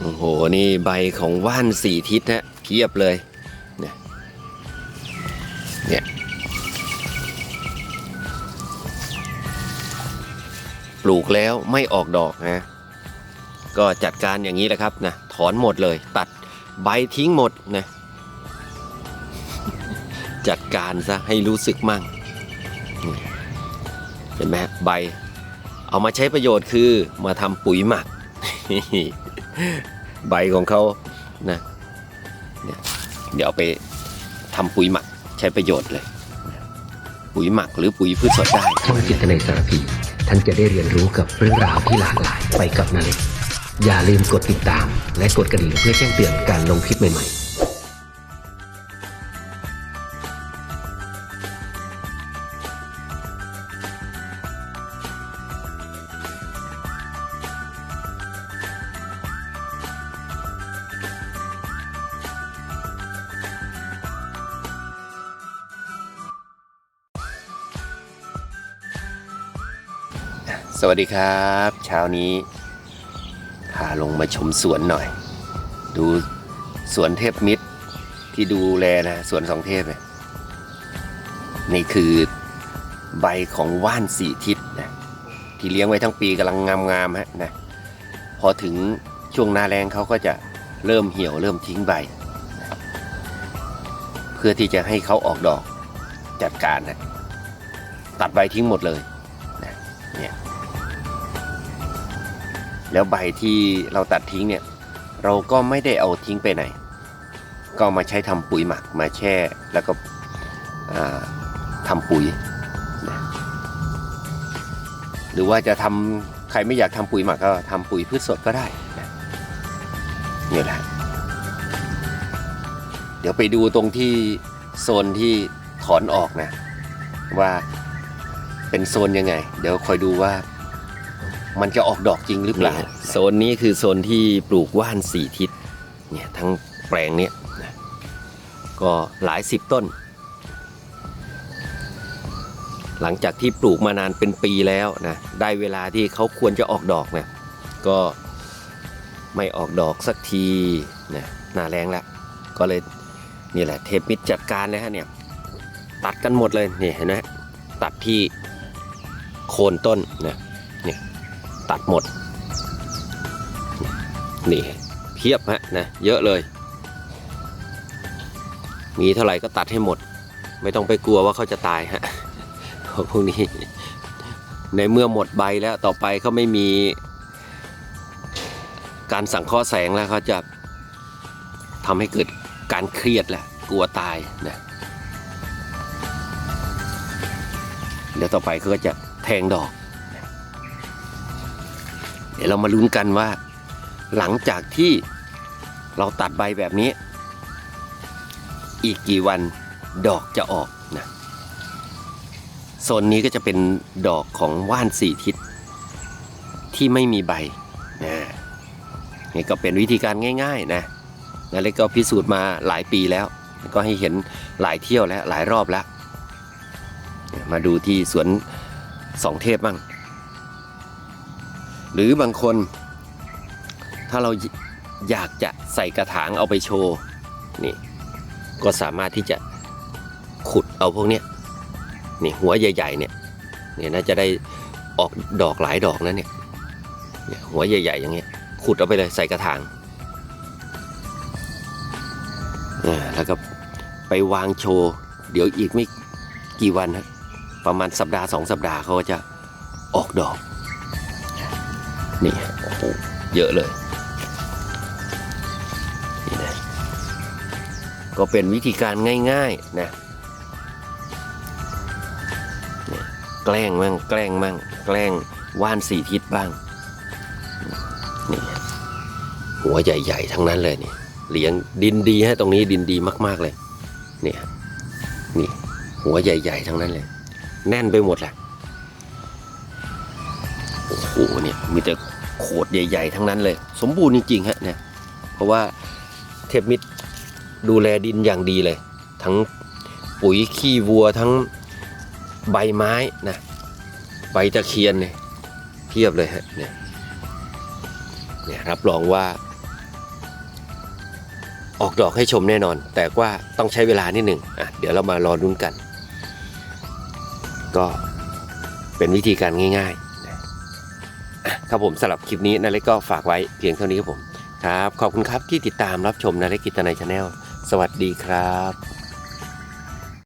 โอ้โห นี่ใบของว่านสี่ทิศนะเพียบเลยเนี่ยเนี่ยปลูกแล้วไม่ออกดอกนะ ก็จัดการอย่างนี้แหละครับนะถอนหมดเลย ตัดใบทิ้งหมดนะจัดการซะให้รู้สึกมั่งเห็นไหมใบ เอามาใช้ประโยชน์คือมาทำปุ๋ยหมัก ใบของเขานะเดี๋ยวไปทำปุ๋ยหมักใช้ประโยชน์เลย ปุ๋ยหมักหรือปุ๋ยพืชสดได้ช่องจิตในสารพีท่านจะได้เรียนรู้กับเรื่องราวที่หลากหลายไปกับนาเล็กอย่าลืมกดติดตาม และกดกระดิ่งเพื่อแจ้งเตือนการลงคลิปใหม่ๆ วัสดีครับ เช้านี้พาลงมาชมสวนหน่อย ดูสวนเทพมิตรที่ดูแลนะสวนสองเทพเนี่ยนี่คือใบของว่านสี่ทิศนะที่เลี้ยงไว้ทั้งปีกำลังงามๆฮะนะพอถึงช่วงหน้าแรงเขาก็จะเริ่มเหี่ยวเริ่มทิ้งใบนะเพื่อที่จะให้เขาออกดอกจัดการนะตัดใบทิ้งหมดเลยนะเนี่ย แล้วใบที่เราตัดทิ้งเนี่ยเราก็ไม่ได้เอาทิ้งไปไหน ก็มาใช้ทำปุ๋ยหมักมาแช่แล้วก็อ่าทำปุ๋ยนะหรือว่าจะทำใครไม่อยากทำปุ๋ยหมักก็ทำปุ๋ยพืชสดก็ได้นะนี่แหละเดี๋ยวไปดูตรงที่โซนที่ถอนออกนะว่าเป็นโซนยังไง เดี๋ยวคอยดูว่า มันจะออกดอกจริงหรือเปล่า โซนนี้คือโซนที่ปลูกว่านสี่ทิศเนี่ยทั้งแปลงเนี้ยนะก็หลายสิบต้น หลังจากที่ปลูกมานานเป็นปีแล้วนะได้เวลาที่เขาควรจะออกดอกนะก็ไม่ออกดอกสักทีนะหน้าแรงแล้วก็เลยนี่แหละเทปมิดจัดการเลยฮะเนี่ยตัดกันหมดเลยนี่เห็นไหมตัดที่โคนต้นนะเนี่ย ตัดหมด นี่เพียบฮะนะเยอะเลย มีเท่าไหร่ก็ตัดให้หมด ไม่ต้องไปกลัวว่าเขาจะตายฮะพวกนี้ ในเมื่อหมดใบแล้วต่อไปเขาไม่มีการสังเคราะห์แสงแล้วเขาจะทำให้เกิดการเครียดแหละกลัวตายนะเดี๋ยวต่อไปเขาก็จะแทงดอก เดี๋ยวเรามาลุ้นกันว่า หลังจากที่เราตัดใบแบบนี้ อีกกี่วันดอกจะออกนะโซนนี้ก็จะเป็นดอกของว่านสี่ทิศที่ไม่มีใบนะนี่ก็เป็นวิธีการง่าย ๆ นะนาเล็กก็พิสูจน์มาหลายปีแล้ว ก็ให้เห็นหลายเที่ยวแล้วหลายรอบแล้ว มาดูที่สวนสองเทพบ้าง หรือบางคน ถ้าเราอยากจะใส่กระถางเอาไปโชว์นี่ก็สามารถที่จะขุดเอาพวกเนี้ยนี่หัวใหญ่ๆเนี่ยเนี่ยน่าจะได้ออกดอกหลายดอกนะเนี่ยเนี่ยหัวใหญ่ ๆ อย่างเงี้ยขุดเอาไปเลยใส่กระถางแล้วก็ไปวางโชว์เดี๋ยวอีกไม่กี่วันนะประมาณสัปดาห์สองสัปดาห์เขาก็จะออกดอก นี่โอ้โหเยอะเลยนี่นะก็เป็นวิธีการง่ายๆนะนแกล้งมั่งแกล้งมั่งแกล้งว่านสี่ทิศบ้างนี่หัวใหญ่ๆทั้งนั้นเลยนี่เลี้ยงดินดีฮะตรงนี้ดินดีมาก ๆเลยเนี่ยนี่หัวใหญ่ ๆ ทั้งนั้นเลย แน่นไปหมดแหละ โอ้โหเนี่ยมีแต่โขดใหญ่ ๆ ทั้งนั้นเลย สมบูรณ์จริงๆฮะเนี่ยเพราะว่าเทพมิตรดูแลดินอย่างดีเลย ทั้งปุ๋ยขี้วัวทั้งใบไม้นะใบตะเคียนเนี่ยเพียบเลยฮะเนี่ยเนี่ยรับรองว่า ออกดอกให้ชมแน่นอน แต่ว่าต้องใช้เวลานิดหนึ่งอะเดี๋ยวเรามารอรุ้นกัน ก็เป็นวิธีการง่ายๆ ครับผมสำหรับคลิปนี้นาเล็กก็ฝากไว้เพียงเท่านี้ครับผมครับ ขอบคุณครับที่ติดตามรับชมนาเล็กกิตนายชาแนลสวัสดีครับ